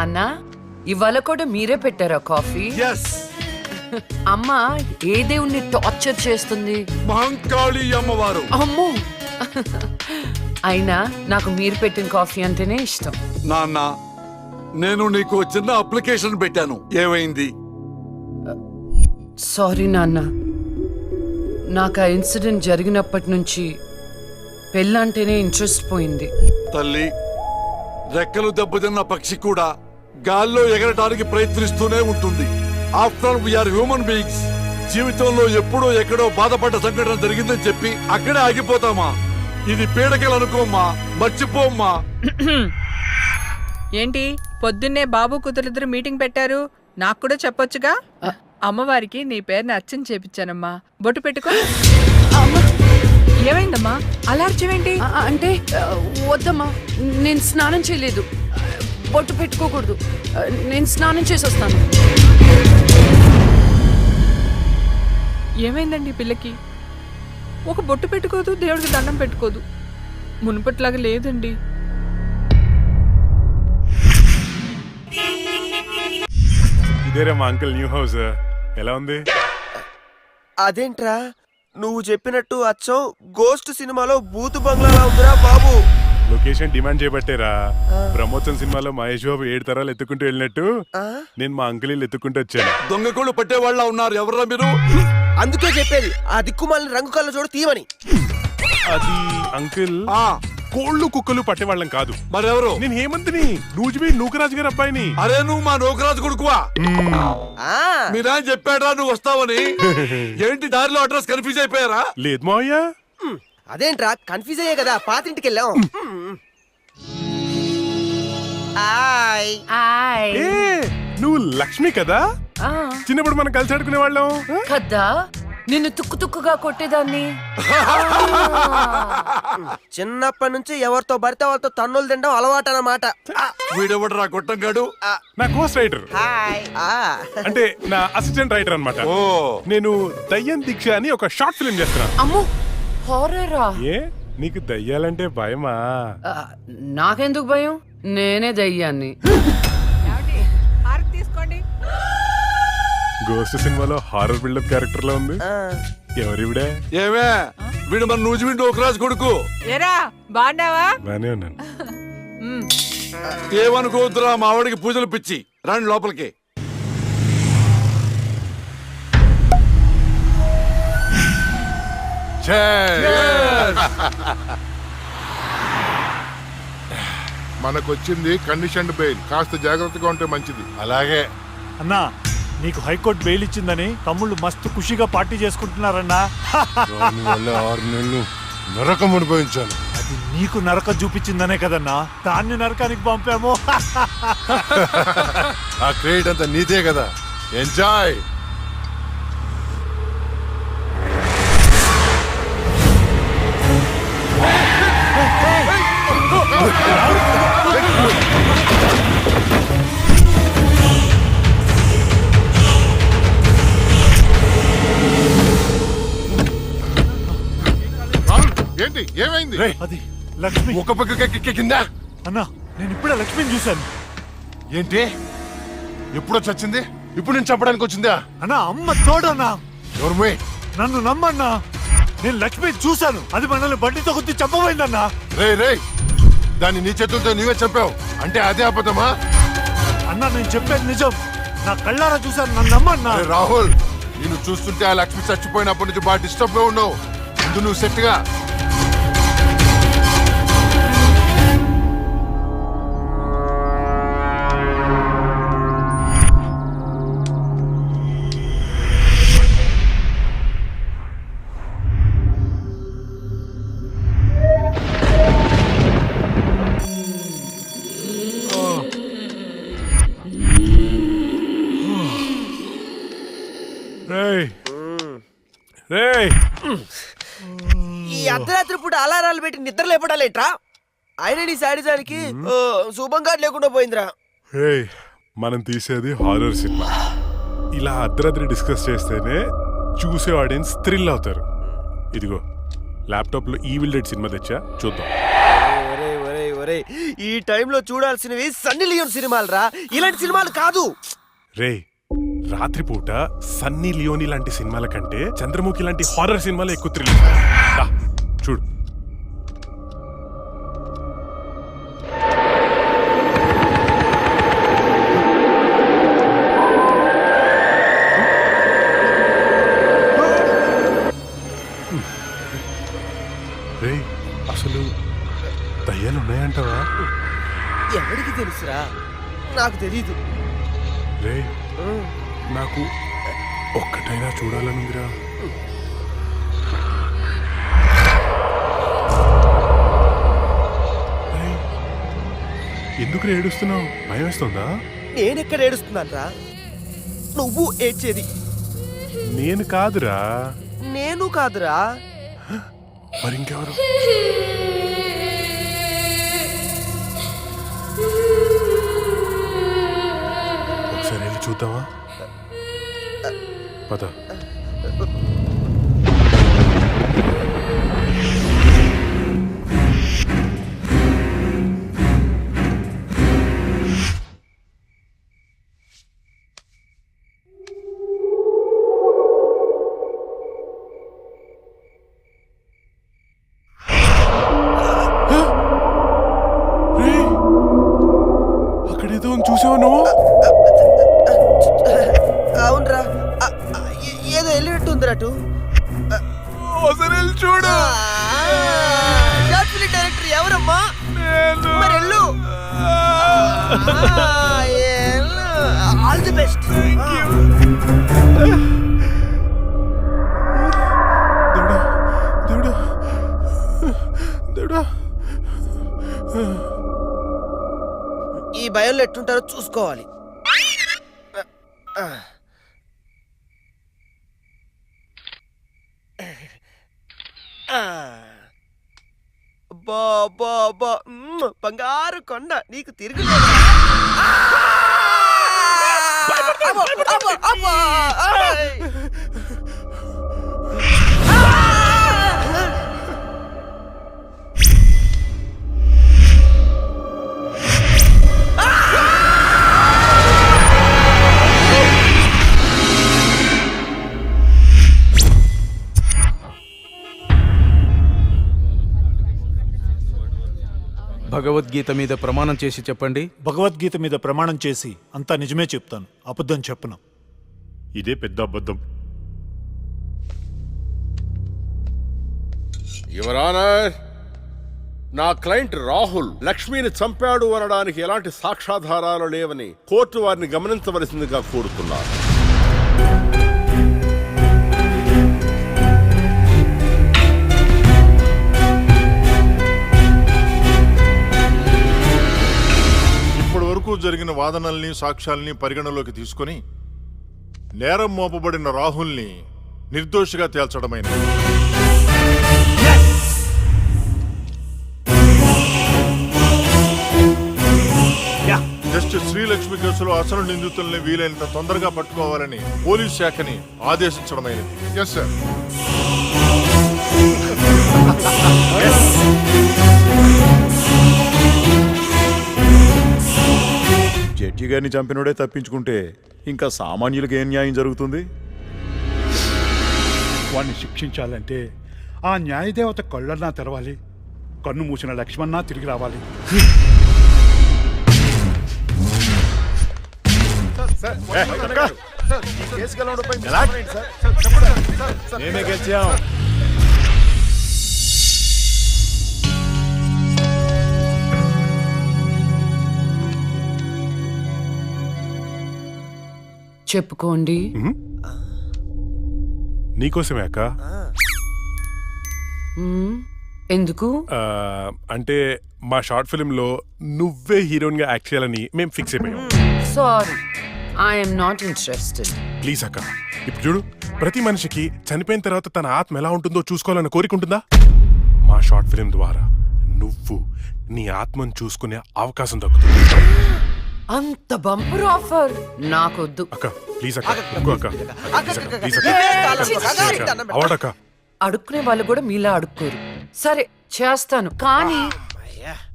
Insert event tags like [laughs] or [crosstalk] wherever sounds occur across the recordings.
నాన్న ఇవాళ కూడా మీరే పెట్టారా కాఫీ? [laughs] అమ్మ ఏ దేవుణ్ణి టార్చర్ చేస్తుంది? మహంకాళి అమ్మవారు. అమ్మో! [laughs] అయినా నాకు మీరు పెట్టిన కాఫీ అంటేనే ఇష్టం. నాన్న నేను నీకు చిన్న అప్లికేషన్ పెట్టాను. ఏమైంది? సారీ నాన్న. నాకు ఆ ఇన్సిడెంట్ జరిగినప్పటి నుంచి పెళ్ళంటేనే ఇంట్రెస్ట్ పోయింది. తల్లి రెక్కలు దెబ్బతిన్న పక్షి కూడా గాల్లో ఎగరటానికి ప్రయత్నిస్తూనే ఉంటుంది. ఆఫ్టర్ వీఆర్ హ్యూమన్ బీయింగ్స్ జీవితంలో ఎప్పుడో ఎక్కడో బాధపడ్డ సంఘటన జరిగిందని చెప్పి అక్కడే ఆగిపోతామా? ఇది పీడకలు అనుకోమ్మా? మర్చిపోమ్మా? [clears throat] ఏంటి? పొద్దున్నే బాబు కూతురిద్దరు మీటింగ్ పెట్టారు. నాకు కూడా చెప్పొచ్చుగా? అమ్మవారికి నీ పేరుని అర్చన చేపించానమ్మా. బొట్టు పెట్టుకో. ఏమైందమ్మా? అలా అర్చవేంటి? అంటే వద్దమ్మా. నేను స్నానం చేయలేదు. బొట్టు పెట్టుకోకూడదు. నేను స్నానం చేసి వస్తాను. ఏమైందండి పిల్లకి? ఒక బొట్టు పెట్టుకోదు దేవుడికి దండం పెట్టుకోదు. మునుపట్లాగా లేదండి. ఇదేరా మా అంకుల్ న్యూ హౌస్. ఎలా ఉంది? అదేంట్రా? నువ్వు చెప్పినట్టు అచ్చం గోస్ట్ సినిమాలో బూతు బంగ్లాలా ఉందిరా బాబు. లొకేషన్ డిమాండ్ చేయబట్టేరా బ్రహ్మోత్సవం సినిమాలో మహేష్ బాబు ఏడు తరాలు ఎత్తుకుంటూ వెళ్ళినట్టు? నేను మా అంకుల్ ఎత్తుకుంటూ వచ్చాను. దొంగకోళ్ళు పట్టేవాళ్ళ ఉన్నారు ఎవరా మీరు? అందుకే చెప్పేది ఆ దిక్కుమాలిన రంగు కళ్ళ చూడ తీయమని. అది అంకుల్ ఆ. కోళ్ళు కుక్కలు పట్టేవాళ్ళం కాదు. మరెవరు? నేను హేమంత్ని నూజిబీ నూకరాజు గారి అబ్బాయిని. అరే నువ్వు మా నోకరాజు కొడుకువా? ఆ. మీ నాయన చెప్పాడా నువ్వు వస్తావని. [laughs] ఏంటి దారిలో అడ్రస్ కన్ఫ్యూజ్ అయిపోయారా? లేదు మావయ్య. అదేంట్రా? కన్ఫ్యూజ్ అయ్యే కదా. పాతింటికి వెళ్ళాం ఏ నువ్వు లక్ష్మి కదా? ఆ, చిన్నప్పుడు మనం కలిసి ఆడుకునే వాళ్ళం కదా? నిన్ను తుక్కు తుక్కుగా కొట్టేదాన్ని. [laughs] చిన్నప్పటి నుంచి ఎవరితో పడితే వాళ్ళతో తన్నులు తినడం అలవాటు అన్నమాట ఆ, వీడెవడరా కొట్టంగాడు? నా కోస్ట్ రైటర్. హాయ్. ఆ. అంటే నా అసిస్టెంట్ రైటర్ అన్నమాట. ఓ. నేను దయ్యం దీక్ష అని ఒక షార్ట్ ఫిల్మ్ చేస్తున్నాను. అమ్మో హారరా ఏ? నీకు దయ్యాలంటే భయమా? ఆ, నాకెందుకు భయం? నేనే దయ్యాన్ని. తీసుకోండి. గోస్ట్ సినిమాలో హారర్ బిల్డప్ క్యారెక్టర్లో ఉంది. ఎవరివిడే? ఏమే? వీడు మన నూజివీ నోకరాజు కొడుకు. ఏరా బాగున్నావా? బానే ఉన్నాను. ఏమనుకోవద్దురా మా ఆవిడకి పూజలు పిచ్చి. రండి లోపలికి. [laughs] మనకొచ్చింది కండిషన్డ్ బెయిల్ కాస్త జాగ్రత్తగా ఉంటే మంచిది. అలాగే. అన్నా నీకు హైకోర్టు బెయిల్ ఇచ్చిందని తమ్ముళ్ళు మస్తు ఖుషిగా పార్టీ చేసుకుంటున్నారన్నా. [laughs] వల్ల ఆరు నెలలు నరకం అనుభవించాను. అది నీకు నరకం చూపించిందనే కదన్నా. దాన్ని నరకానికి పంపాము. [laughs] ఆ క్రెడిట్ అంతా నీదే కదా. ఎంజాయ్ ఏంటి? ఏమైంది? అది లక్ష్మి. ఒక పక్క కింద అన్నా నేను ఇప్పుడే లక్ష్మిని చూశాను. ఏంటి? ఎప్పుడో చచ్చింది? ఇప్పుడు నేను చెప్పడానికి వచ్చిందా? అన్నా అమ్మ తోడన్నా. ఎవరు నన్ను నమ్మన్నా. నేను లక్ష్మిని చూశాను. అది మనల్ని బండితో కొద్ది చెప్పబోయిందన్నా రే రే దాన్ని నీ చేతులతో నీవే చెప్పావు అంటే అదే అబద్ధమా? అన్నా నేను చెప్పేది నిజం. నా కళ్ళారా చూశాను నన్ను నమ్మన్నా? రాహుల్ నేను చూస్తుంటే ఆ లక్ష్మి చచ్చిపోయినప్పటి నుంచి బాగా డిస్టర్బ్గా ఉన్నావు. ముందు నువ్వు సెట్ అలారాలు పెట్టి నిద్ర లేపడాలేట్రా ఆయన నీ శాడిజానికి ఓ, శుభంగా లేకుండా పోయిందిరా. రేయ్ మనం తీసేది హారర్ సినిమా ఇలా అర్ధరాత్రి డిస్కస్ చేస్తేనే చూసే ఆడియన్స్ థ్రిల్ అవుతారు. ఇదిగో ల్యాప్టాప్లో ఈవిల్ డెడ్ సినిమా తెచ్చా? చూద్దాం. ఒరే ఒరే ఒరే ఈ టైంలో చూడాల్సినవి సన్నీ లియోన్ సినిమాలు రా ఇలాంటి సినిమాలు కాదు. రే రాత్రిపూట సన్నీ లియోని లాంటి సినిమాల కంటే చంద్రముఖి లాంటి హారర్ సినిమాలు ఎక్కువ థ్రిల్ చూడు. ఉన్నాయంటావా ఎవరికి తెలుసురా? నాకు తెలీదు. రే నాకు ఒక్కటైనా చూడాలనుందిరా. ఎందుకు ఏడుస్తున్నావు? భయం వేస్తుందా? నేనెక్కడ ఏడుస్తున్నాను రా నువ్వు ఏడ్చేది. నేను కాదురా. నేను కాదురా. మరి ఇంకెవరు పద. ఆల్ ది బెస్ట్ దేవుడా దేవుడా దేవుడా ఈ భయంలో ఎట్టుంటారో చూసుకోవాలి బా బా మ్మ్, బంగారు కొండ. నీకు తిరుగు భగవద్గీత మీద ప్రమాణం చేసి చెప్పండి. భగవద్గీత మీద ప్రమాణం చేసి అంతా నిజమే చెప్తాను. అబద్ధం చెప్పను. ఇదే పెద్ద అబద్ధం. యువరానర్ నా క్లయింట్ రాహుల్ లక్ష్మిని చంపాడు అనడానికి ఎలాంటి సాక్ష్యాధారాలు లేవని కోర్టు వారిని గమనించవలసిందిగా కోరుతున్నారు జరిగిన వాదనల్ని సాక్ష్యాల్ని పరిగణలోకి తీసుకొని నేరం మోపబడిన రాహుల్ని నిర్దోషిగా తేల్చడమైనది. జస్టిస్ శ్రీలక్ష్మి కేసులో అసలు నిందితుల్ని వీలైనంత తొందరగా పట్టుకోవాలని పోలీస్ శాఖని ఆదేశించడమైనది. ఎస్ సార్ జడ్జి గారిని చంపినోడే తప్పించుకుంటే ఇంకా సామాన్యులకు ఏం న్యాయం జరుగుతుంది వాణ్ణి శిక్షించాలంటే ఆ న్యాయదేవత కళ్ళన్నా తెరవాలి కన్ను మూసిన లక్ష్మణ తిరిగి రావాలి మేమే గెలిచాం చెప్పుకోండి. నీకోసమే అక్క. ఎందుకు? అంటే మా షార్ట్ ఫిల్మ్లో నువ్వే హీరోయిన్గా యాక్ట్ చేయాలని మేము ఫిక్స్ అయిపోయాం. Sorry I'm not interested please అక్క ఇప్పుడు చూడు ప్రతి మనిషికి చనిపోయిన తర్వాత తన ఆత్మ ఎలా ఉంటుందో చూసుకోవాలని కోరిక ఉంటుందా? మా షార్ట్ ఫిల్మ్ ద్వారా నువ్వు నీ ఆత్మను చూసుకునే అవకాశం దక్కుతుంది. అంత బంపర్ ఆఫర్. నాకొద్దు. అక్క ప్లీజ్ అక్క ఇంకో అక్క. ప్లీజ్ అక్క ప్లీజ్ అక్క. ఏ, ప్లీజ్ అక్క. అవార్డ్ అక్క అడుక్కునే వాళ్ళు కూడా మీలా అడుక్కోరు. సరే చేస్తాను. కానీ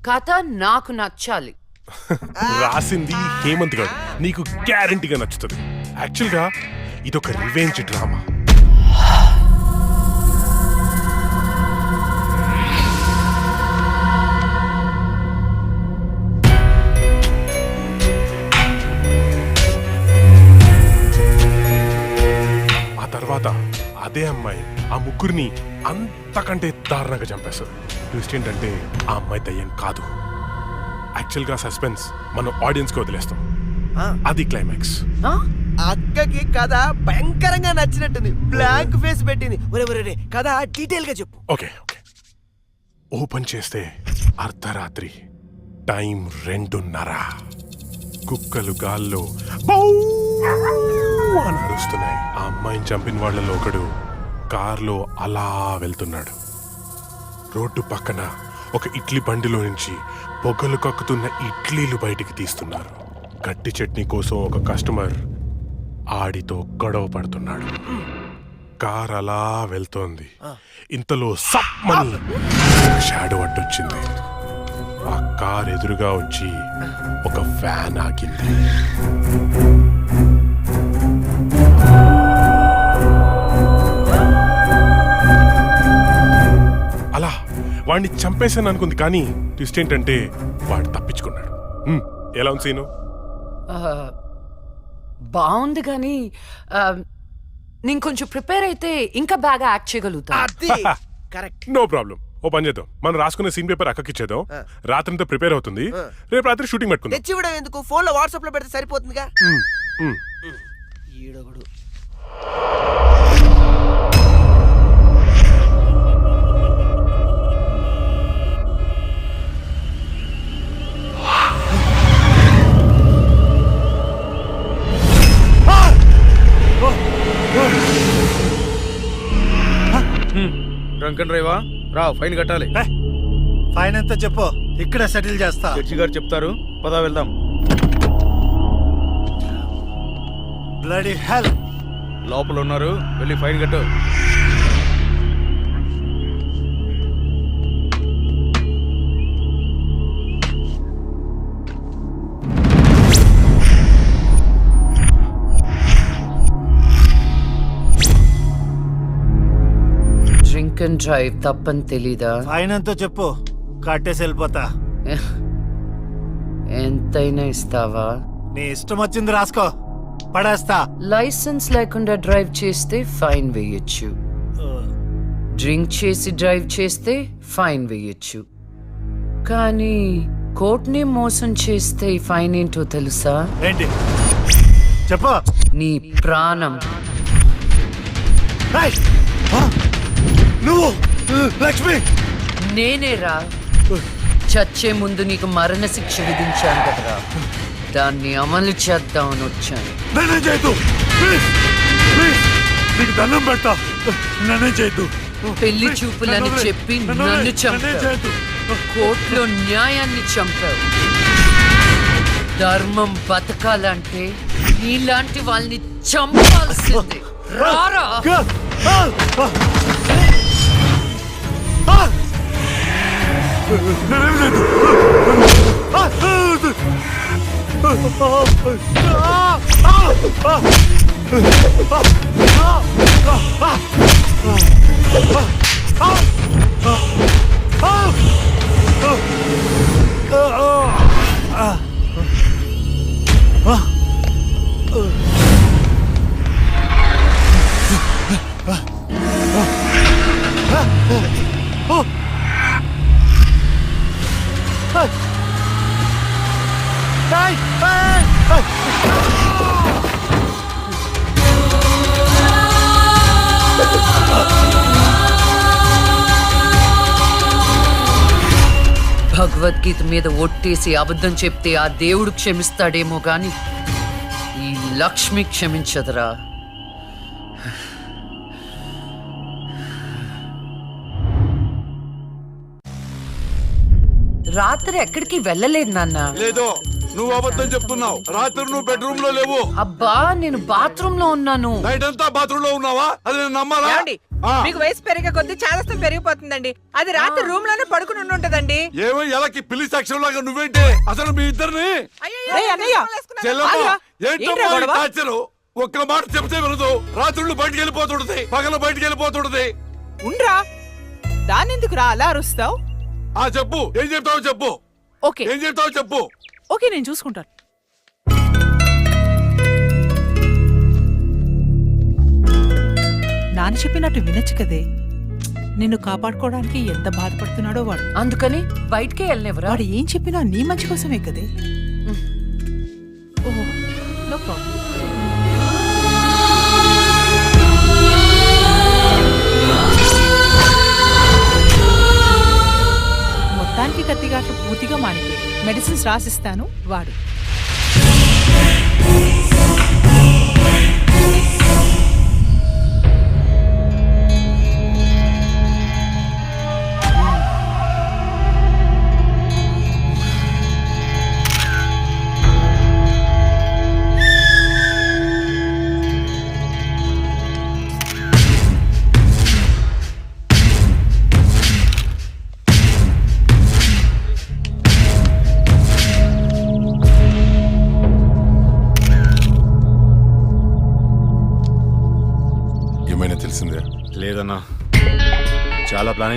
కథ నాకు నచ్చాలి. [laughs] రాసింది హేమంత్ గారు. నీకు గ్యారంటీగా నచ్చుతుంది. యాక్చువల్గా ఇదొక రివెంజ్ డ్రామా. తర్వాత అదే అమ్మాయి ఆ ముగ్గురిని అంతకంటే దారుణంగా చంపేస్తారు ట్విస్ట్ ఏంటంటే ఆ అమ్మాయి దయ్యం కాదు. యాక్చువల్గా సస్పెన్స్ మనం ఆడియన్స్కి వదిలేస్తాం. అది క్లైమాక్స్. ఆ? అక్కకి కథ భయంకరంగా నచ్చినట్టుంది. బ్లాంక్ ఫేస్ పెట్టింది. ఒరే కథ డీటెయిల్గా చెప్పు. Okay okay. ఓపెన్ చేస్తే అర్ధరాత్రి. టైం రెండున్నర. కుక్కలు గాల్లో బౌ! అని అరుస్తున్నాయి ఆ అమ్మాయిని చంపిన వాళ్ళలో ఒకడు కార్లో అలా వెళ్తున్నాడు. రోడ్డు పక్కన ఒక ఇడ్లీ బండిలో నుంచి పొగలు కక్కుతున్న ఇడ్లీలు బయటికి తీస్తున్నారు. గట్టి చట్నీ కోసం ఒక కస్టమర్ ఆడితో గొడవ పడుతున్నాడు. కార్ అలా వెళ్తోంది. ఇంతలో సమ్మని షాడో అడ్డొచ్చింది. ఆ కార్ ఎదురుగా వచ్చి ఒక వ్యాన్ ఆగింది. వాడిని చంపేశాను అనుకుంది కానీ ట్విస్ట్ ఏంటంటే వాడు తప్పించుకున్నాడు. హ్మ్, ఎలా ఉంది సీను? బాగుంది కానీ ఆ, నేను కొంచెం ప్రిపేర్ అయితే ఇంకా బాగా యాక్ట్ చేయగలుగుతా. అది కరెక్ట్. నో ప్రాబ్లం ఓ పని చేద్దాం. మనం రాసుకున్న సీన్ పేపర్ అక్కకి ఇచ్చేద్దాం. రాత్రంతా ప్రిపేర్ అవుతుంది. రేపు రాత్రి షూటింగ్ పెట్టుకుందాం. తెచ్చివ్వడం ఎందుకు? ఫోన్లో వాట్సాప్లో పెడితే సరిపోతుందిగా? హ్మ్, హ్మ్. ఈడొకడు. డ్రంక్ అండ్ డ్రైవా రా ఫైన్ కట్టాలి. ఫైన్ ఎంత చెప్పు ఇక్కడ సెటిల్ చేస్తా. జడ్జి గారు చెప్తారు పదా వెళ్దాం. బ్లడీ హెల్ లోపల ఉన్నారు వెళ్ళి ఫైన్ కట్టు. డ్రింక్ అండ్ డ్రైవ్ తప్పని తెలీదా? ఫైన్ ఎంత చెప్పు. కట్టేసి వెళ్ళిపోతా. ఎంతైనా ఇస్తావా? నీ ఇష్టం వచ్చింది రాసుకో. పడేస్తా. లైసెన్స్ లేకుండా డ్రైవ్ చేస్తే ఫైన్ వేయొచ్చు. డ్రింక్ చేసి డ్రైవ్ చేస్తే ఫైన్ వేయొచ్చు. కానీ కోర్ట్ని మోసం చేస్తే ఈ ఫైన్ ఏంటో తెలుసా? ఏంటి? చెప్పు. నీ ప్రాణం. ఏయ్! ఆ! నువ్వు లక్ష్మి! నేనే రా. చచ్చే ముందు నీకు మరణశిక్ష విధించాను కదరా. దాన్ని అమలు చేద్దామని వచ్చాను. ప్లీజ్ నీకు దండం పెడతా. చేయొద్దు. పెళ్ళి చూపులని. చెప్పి నన్ను చంపావు. కోర్టులో న్యాయాన్ని చంపావు. ధర్మం బతకాలంటే నీలాంటి వాళ్ళని చంపాల్సిందే. రారా. నేనేం లేదు. ఆ! భగవద్గీత మీద ఒట్టేసి అబద్ధం చెప్తే ఆ దేవుడు క్షమిస్తాడేమో గాని ఈ లక్ష్మి క్షమించదురా రాత్రి ఎక్కడికి వెళ్ళలేదు నాన్న. లేదు నువ్వు అబద్ధం చెప్తున్నావు. రాత్రి నువ్వు బెడ్రూమ్లో లేవు. అబ్బా నేను బాత్రూమ్లో ఉన్నాను. నైట్ అంతా బాత్రూమ్లో ఉన్నావా? అది నేను నమ్మాలా ఏమండి మీకు వయసు పెరిగే కొద్దీ చాదస్తం పెరిగిపోతుందండి. అది రాత్రి రూమ్లోనే పడుకుని ఉండి ఉంటదండి ఏమో ఎలాకి పిల్లి సాక్ష్యం లాగా నువ్వేంటి? అసలు మీ ఇద్దరిని? ఒక్క మాట చెప్తే వినదు. రాత్రుళ్ళు బయటికి వెళ్ళిపోతుంటది. పగలు బయటికి వెళ్ళిపోతుంటది. ఉండ్రా. దానెందుకు రా అలా అరుస్తావు? ఆ చెప్పు. ఏం చెప్తావో చెప్పు. ఓకే. ఏం చెప్తావో చెప్పు. ఓకే నేను చూసుకుంటాను. నాన్న చెప్పినట్టు వినొచ్చు కదే. నిన్ను కాపాడుకోవడానికి ఎంత బాధపడుతున్నాడో వాడు. అందుకని బయటికే వెళ్ళనివ్వరా? వాడు ఏం చెప్పినా నీ మంచి కోసమే కదే. మొత్తానికి కత్తిగాట్లు పూర్తిగా మానిపోయి మెడిసిన్స్ రాసిస్తాను వాడు.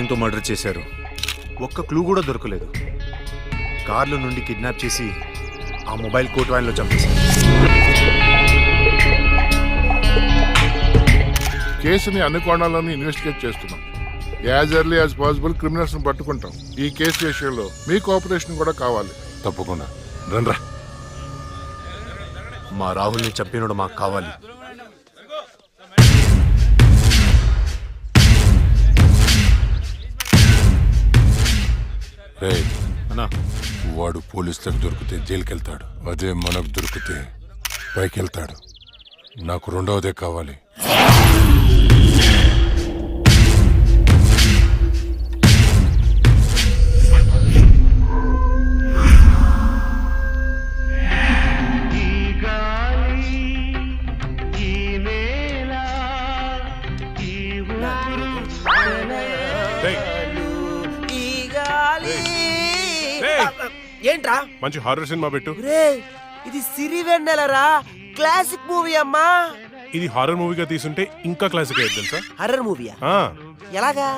ప్లానింగ్తో మర్డర్ చేశారు. ఒక్క క్లూ కూడా దొరకలేదు. కార్లో నుండి కిడ్నాప్ చేసి ఆ మొబైల్ కోట్ వ్యాన్లో చంపేశారు. కేసుని అన్ని కోణాలను ఇన్వెస్టిగేట్ చేస్తున్నాం. యాజ్ ఎర్లీ యాజ్ పాసిబుల్ క్రిమినల్స్ని పట్టుకుంటాం. ఈ కేసు విషయంలో మీ కోఆపరేషన్ కూడా కావాలి. తప్పకుండా. రండ్రా. మా రాహుల్ని చంపినోడు మాకు కావాలి. రే అన్నా. వాడు పోలీసులకు దొరికితే జైలుకి వెళ్తాడు అదే మనకు దొరికితే పైకి వెళ్తాడు నాకు రెండవదే కావాలి. మంచి హారర్ సినిమా పెట్టు. ఇది సిరి వెన్నెలరా? క్లాసిక్ మూవీ అమ్మా. ఇది హారర్ మూవీగా తీసుంటే ఇంకా క్లాసిక్ అయ్యేది తెలుసా? హర్రర్ మూవీయా ఎలాగా?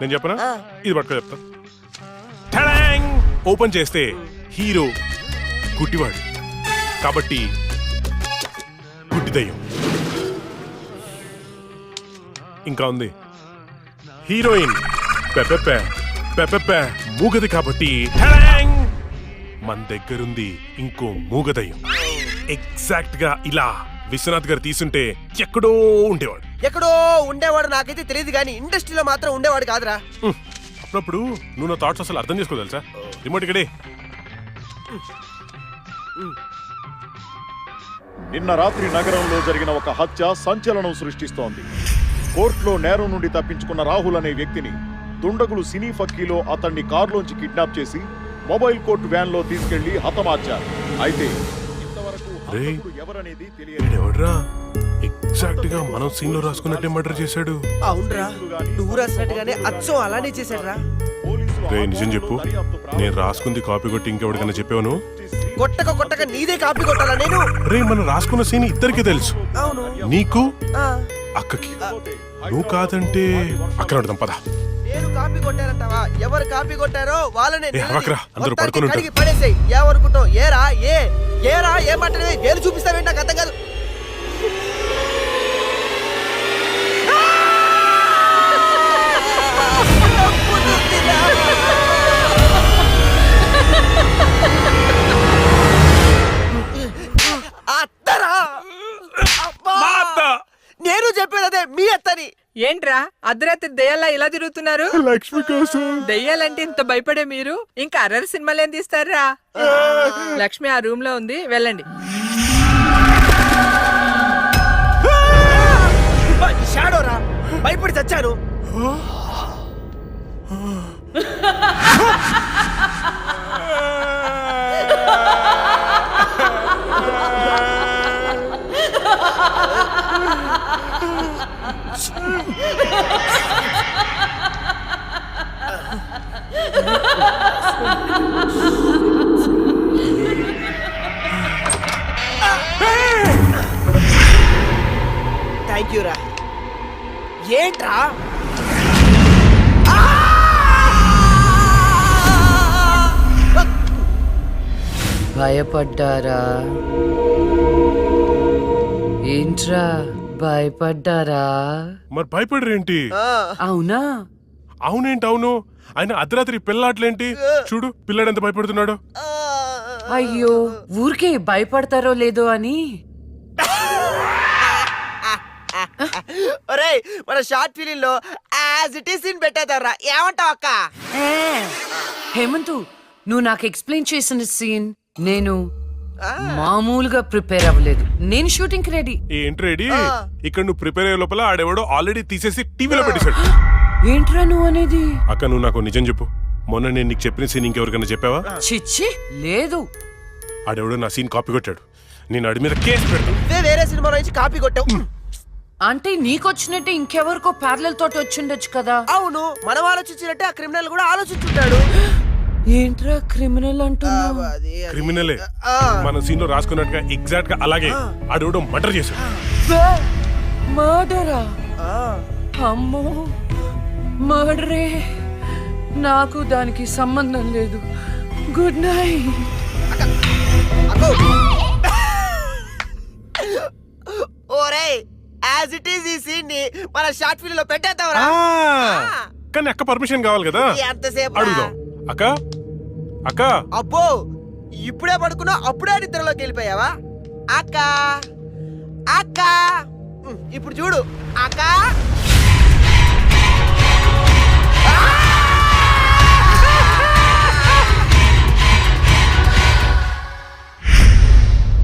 నేను చెప్పనా. ఇది పట్టుకో చెప్తా. ఠడాంగ్! ఓపెన్ చేస్తే హీరో గుడ్డివాడు. కాబట్టి గుడ్డి దయ్యం ఇంకా ఉంది. హీరోయిన్ పెపెపె పెపెపె మూగది కాబట్టి ఠడాంగ్! మన దగ్గరుంది ఇంకో మూగదయ్యం. ఎగ్జాక్ట్గా ఇలా విశ్వనాథ్ గారు తీసుంటే ఎక్కడో ఉండేవాడు. ఎక్కడో ఉండేవాడు నాకైతే తెలియదు కానీ ఇండస్ట్రీలో మాత్రం ఉండేవాడు కాదురా. అప్పుడప్పుడు నువ్వు నా థాట్స్ అసలు అర్థం చేసుకోగలసా రిమోట్ ఇక్కడే. నిన్న రాత్రి నగరంలో జరిగిన ఒక హత్య సంచలనం సృష్టిస్తోంది. కోర్టులో నేరం నుండి తప్పించుకున్న రాహుల్ అనే వ్యక్తిని దుండగులు సినీ ఫక్కీలో అతన్ని కారులోంచి కిడ్నాప్ చేసి మొబైల్ కోర్టు వ్యాన్లో తీసుకెళ్ళి హతమార్చారు. అయితే ఇంతవరకు రేయ్. హంతకుడు ఎవరనేది తెలియదు వీడెవడ్రా? ఎగ్జాక్ట్గా మనం సీన్లో రాసుకున్నట్టే మర్డర్ చేశాడు. అవునరా నువ్వు రాసినట్టుగానే అచ్చం అలానే చేశాడురా. పోలీసులు రే నిజం చెప్పు. దర్యాప్తు. నేను రాసుకుంది కాపీ కొట్టి ఇంకెవరికైనా చెప్పాను కొట్టక కొట్టక నీదే కాపీ కొట్టాలా నేను? రే మనం రాసుకున్న సీన్ ఇద్దరికి తెలుసు. అవును. నీకు? ఆ, అక్కకి. నువ్వు కాదంటే అక్కడ పెడదాం పద. కాపీ కొట్టారంటావా? ఎవరు కాపీ కొట్టారో వాళ్ళనే పడేసేయ్. ఏమనుకుంటావు ఏరా ఏ ఏరా ఏ మాట్లాడే వేలు చూపిస్తావేంటి నాకు అర్థం కాదు. మీ ఏంట్రా అర్ధరాత్రి దయ్యాలా ఇలా తిరుగుతున్నారు? లక్ష్మి కోసం. దయ్యాలంటే ఇంత భయపడే మీరు? ఇంకా అర్రర్ సినిమాలు ఏం. తీస్తారా లక్ష్మి ఆ రూమ్లో ఉంది వెళ్ళండి. షాడోరా భయపడి చచ్చాను [laughs] [laughs] [laughs] థ్యాంక్ యూ ఏంట్రా? భయపడ్డారా? ఏంట్రా? భయపడ్డారా? మరి భయపడరేంటి? అవునా? అవునేంటి అవును? ఆయన అర్ధరాత్రి పిల్లాట్లేంటి? చూడు పిల్లాడు ఎంత భయపడుతున్నాడు అయ్యో ఊరికే భయపడతారో లేదో అని? ఒరేయ్ మన షార్ట్ ఫిలిం లో యాజ్ ఇట్ ఈస్ సీన్ పెట్టేద్దాంరా. ఏమంటావు అక్క? హేమంతు నువ్వు నాకు ఎక్స్ప్లెయిన్ చేసిన సీన్ నేను మామూలుగా ప్రిపేర్ అవ్వలేదు. నేను షూటింగ్కి రెడీ. ఏంటి రెడీ? ఇక్కడ నువ్వు ప్రిపేర్ అయ్యే లోపల ఆడెవడో ఆల్రెడీ తీసేసి టీవీలో పెట్టేశాడు. ఏంట్రా నువ్వు అనేది? అక్క నువ్వు నాకు నిజం చెప్పు. మొన్న నేను నీకు చెప్పిన సీన్ ఇంకెవరికైనా చెప్పావా? చిచ్చి లేదు. ఆడెవడో నా సీన్ కాపీ కొట్టాడు. నేను ఆడి మీద కేసు పెడతాను. వేరే సినిమా నుంచి కాపీ కొట్టావు. అంటే నీకొచ్చినట్టే ఇంకెవరికో ప్యారలల్ తోటి వచ్చిండొచ్చు కదా? అవును మనం ఆలోచించినట్టే ఆ క్రిమినల్ కూడా ఆలోచించుంటాడు [gasps] ఏంట్రా క్రిమినల్ అంటున్నావు? క్రిమినలే మన సీన్లో రాసుకున్నట్టుగా ఎగ్జాక్ట్గా అలాగే ఆడెవడో మర్డర్ చేశాడు. మర్డరా అమ్మో మర్డరే నాకు దానికి సంబంధం లేదు. గుడ్ నైట్ ఓరేయ్ యాజ్ ఇట్ ఈస్ ఈ సీన్ని మన షార్ట్ ఫిల్మ్లో పెట్టేద్దాంరా. కానీ అక్క పర్మిషన్ కావాలి కదా? ఎంతసేపు? అడుగుదాం. అక్క? అక్క? అబ్బో! ఇప్పుడే పడుకున్నా అప్పుడే నిద్రలోకి వెళ్ళిపోయావా? అక్క! అక్క! ఇప్పుడు చూడు. అక్క!